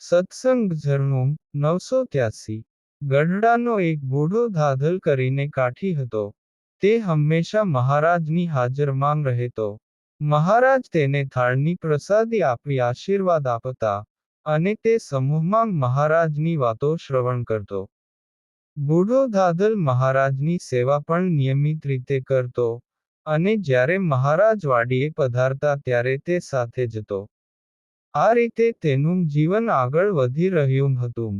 સત્સંગ ઝરણું નવસો ત્યાસી. ગઢડાનો એક બૂઢો ધાધલ કરીને કાઠી હતો. તે હંમેશા મહારાજની હાજરમાં રહેતો. મહારાજ તેને થાળની પ્રસાદી આપી આશીર્વાદ આપતા અને તે સમૂહમાં મહારાજની વાતો શ્રવણ કરતો. બૂઢો ધાધલ મહારાજની સેવા પણ નિયમિત રીતે કરતો અને જ્યારે મહારાજ વાડીએ પધારતા ત્યારે તે સાથે જતો. આ રીતે તેનું જીવન આગળ વધી રહ્યું હતું.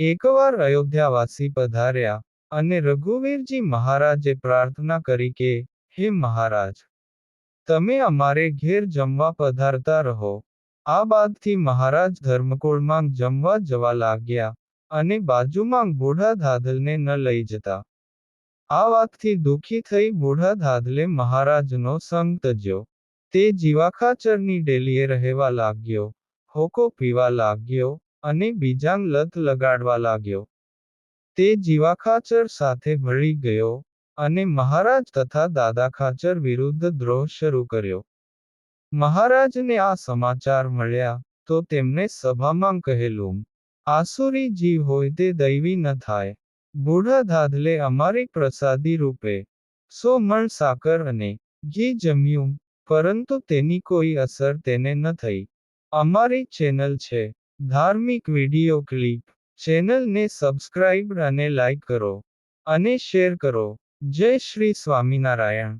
એકવાર અયોધ્યાવાસી પધાર્યા અને રઘુવીરજી મહારાજે પ્રાર્થના કરી કે, હે મહારાજ, તમે અમારે ઘેર જમવા પધારતા રહો. આ બાદથી મહારાજ ધર્મકોળમાં જમવા જવા લાગ્યા અને બાજુમાં બૂઢા ધાધલને ન લઈ જતા. આ વાતથી દુઃખી થઈ બૂઢા ધાધલે મહારાજનો સંગ તજ્યો. તે જીવાખાચરની ડેલીએ રહેવા લાગ્યો, હોકો પીવા લાગ્યો અને બીજાંગ લત લગાડવા લાગ્યો. તે જીવાખાચર સાથે ભળી ગયો અને મહારાજ તથા દાદા ખાચર વિરુદ્ધ દ્રોહ શરૂ કર્યો. મહારાજને આ સમાચાર મળ્યા તો તેમને સભામાં કહેલું, આસુરી જીવ હોય તે દૈવી ન થાય. બુઢા ધાધલે અમારી પ્રસાદી રૂપે. સો મણ સાકર અને ઘી જમ્યું. પરંતુ તેની કોઈ અસર તેને ન થઈ. અમારી ચેનલ છે, ધાર્મિક વીડિયો ક્લિપ. ચેનલને સબસ્ક્રાઇબ અને લાઇક કરો. અને શેર કરો. જય શ્રી સ્વામિનારાયણ.